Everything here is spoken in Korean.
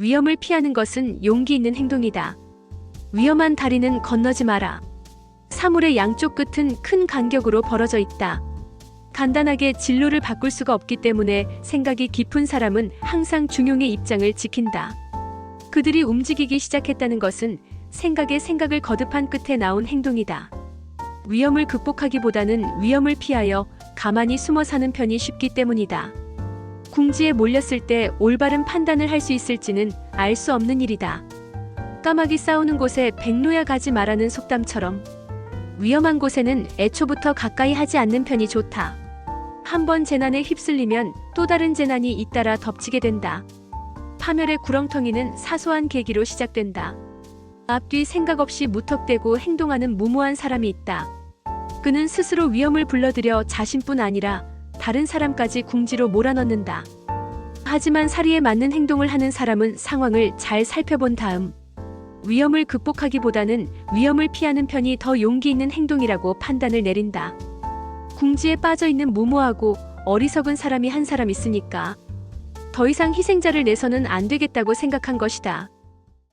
위험을 피하는 것은 용기 있는 행동이다. 위험한 다리는 건너지 마라. 사물의 양쪽 끝은 큰 간격으로 벌어져 있다. 간단하게 진로를 바꿀 수가 없기 때문에 생각이 깊은 사람은 항상 중용의 입장을 지킨다. 그들이 움직이기 시작했다는 것은 생각에 생각을 거듭한 끝에 나온 행동이다. 위험을 극복하기보다는 위험을 피하여 가만히 숨어 사는 편이 쉽기 때문이다. 궁지에 몰렸을 때 올바른 판단을 할 수 있을지는 알 수 없는 일이다. 까마귀 싸우는 곳에 백로야 가지 말라는 속담처럼 위험한 곳에는 애초부터 가까이 하지 않는 편이 좋다. 한 번 재난에 휩쓸리면 또 다른 재난이 잇따라 덮치게 된다. 파멸의 구렁텅이는 사소한 계기로 시작된다. 앞뒤 생각 없이 무턱대고 행동하는 무모한 사람이 있다. 그는 스스로 위험을 불러들여 자신뿐 아니라 다른 사람까지 궁지로 몰아넣는다. 하지만 사리에 맞는 행동을 하는 사람은 상황을 잘 살펴본 다음 위험을 극복하기보다는 위험을 피하는 편이 더 용기 있는 행동이라고 판단을 내린다. 궁지에 빠져 있는 무모하고 어리석은 사람이 한 사람 있으니까 더 이상 희생자를 내서는 안 되겠다고 생각한 것이다.